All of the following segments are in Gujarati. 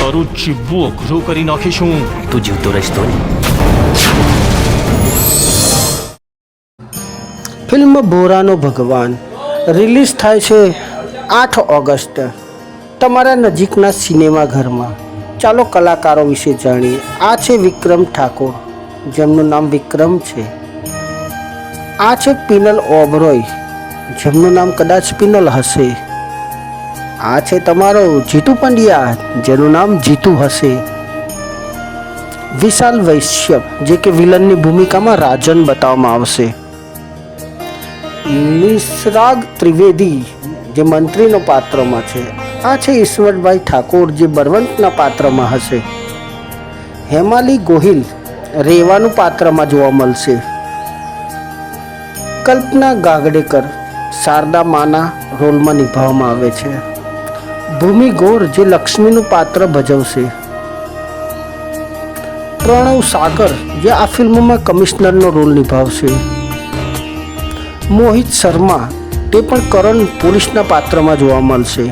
તારું જીવવું અઘરું કરી નાખીશું. તું જીવતો રહીશ તો ફિલ્મ બોરાનો ભગવાન. રિલીઝ થાય છે આઠ ઓગસ્ટ. તમારા નજીકના સિનેમાઘરમાં ચાલો કલાકારો વિશે જાણીએ. આ છે વિક્રમ ઠાકોર. જેમનું નામ વિક્રમ છે. આ છે પિનલ ઓબરોય. જેમનું નામ કદાચ પિનલ હશે. આ છે તમારો જીતુ પંડ્યા, જેનું નામ જીતુ હશે. વિશાલ વૈશ્યપ જે કે વિલનની ભૂમિકામાં રાજન બતાવવામાં આવશે. નિસરાગ ત્રિવેદી, જે મંત્રીનો પાત્રમાં છે. આ છે ઈશ્વરભાઈ ઠાકોર, જે બળવંતના પાત્રમાં હશે. હેમાલી ગોહિલ, રેવાનું પાત્રમાં જોવા મળશે. કલ્પના ગાગડેકર, શારદા માના રોલમાં નિભાવવામાં આવે છે. ભૂમિ ગોર જે લક્ષ્મીનું પાત્ર ભજવશે. પ્રણવ સાગર જે આ ફિલ્મમાં કમિશનરનો રોલ નિભાવશે. મોહિત શર્મા તે પણ કરણ પોલીસના પાત્રમાં જોવા મળશે.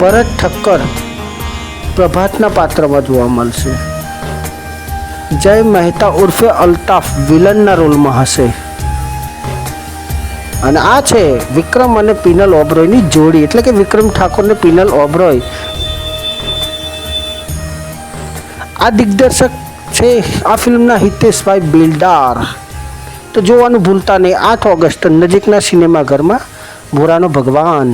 ભરત ઠક્કર પ્રભાતના પાત્રમાં જોવા મળશે. જય મહેતા ઉર્ફે અલ્તાફ વિલનના રોલમાં હશે. અને આ છે વિક્રમ અને પિનલ ઓબરોયની જોડી. એટલે કે વિક્રમ ઠાકોર ને પિનલ ઓબરોય. આ દિગ્દર્શક છે આ ફિલ્મના હિતેશભાઈ બિલ્ડાર. તો જોવાનું ભૂલતા નહીં. આઠ ઓગસ્ટ નજીકના સિનેમાઘરમાં ભોરાનો ભગવાન.